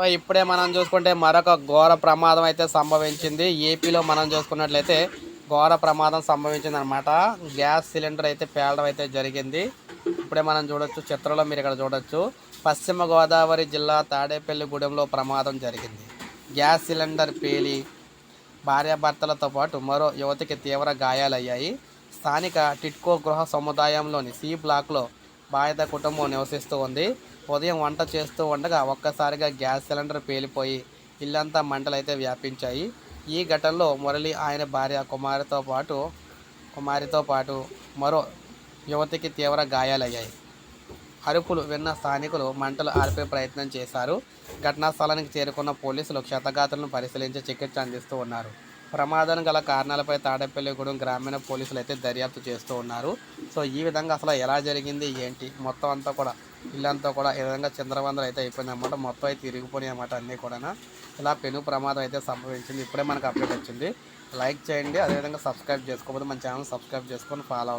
So ఇప్పుడే మనం చూసుకుంటే మరొక ఘోర ప్రమాదం అయితే సంభవించింది. ఏపీలో మనం చూసుకున్నట్లయితే ఘోర ప్రమాదం సంభవించింది అనమాట గ్యాస్ సిలిండర్ అయితే పేలడం అయితే జరిగింది. ఇప్పుడే మనం చూడొచ్చు చిత్రంలో మీరు ఇక్కడ చూడొచ్చు. పశ్చిమ గోదావరి జిల్లా తాడేపల్లిగూడెంలో ప్రమాదం జరిగింది. గ్యాస్ సిలిండర్ పేలి భార్యాభర్తలతో పాటు మరో యువతికి తీవ్ర గాయాలయ్యాయి. స్థానిక టిట్కో గృహ సముదాయంలోని సి బ్లాక్లో బాధిత కుటుంబం నివసిస్తూ ఉంది. ఉదయం వంట చేస్తూ ఉండగా ఒక్కసారిగా గ్యాస్ సిలిండర్ పేలిపోయి ఇల్లంతా మంటలైతే వ్యాపించాయి. ఈ ఘటనలో మురళి ఆయన భార్య కుమారితో పాటు కుమారితో పాటు మరో యువతికి తీవ్ర గాయాలయ్యాయి. అరుపులు విన్న స్థానికులు మంటలు ఆర్పే ప్రయత్నం చేశారు. ఘటనా స్థలానికి చేరుకున్న పోలీసులు క్షతగాతులను పరిశీలించి చికిత్స అందిస్తూ ఉన్నారు. ప్రమాదం గల కారణాలపై తాడేపల్లిగూడెం గ్రామీణ పోలీసులు అయితే దర్యాప్తు చేస్తూ ఉన్నారు. సో ఈ విధంగా అసలు ఎలా జరిగింది? ఏంటి? మొత్తం అంతా కూడా ఇల్లంతా కూడా ఈ విధంగా చంద్రవందలు అయితే అయిపోయిందన్నమాట మొత్తం అయితే తిరిగిపోయినాయి అన్నమాట అన్నీ కూడా ఇలా పెను ప్రమాదం అయితే సంభవించింది. ఇప్పుడే మనకు అప్డేట్ వచ్చింది. లైక్ చేయండి. అదేవిధంగా సబ్స్క్రైబ్ చేసుకోకపోతే మన ఛానల్ సబ్స్క్రైబ్ చేసుకొని ఫాలో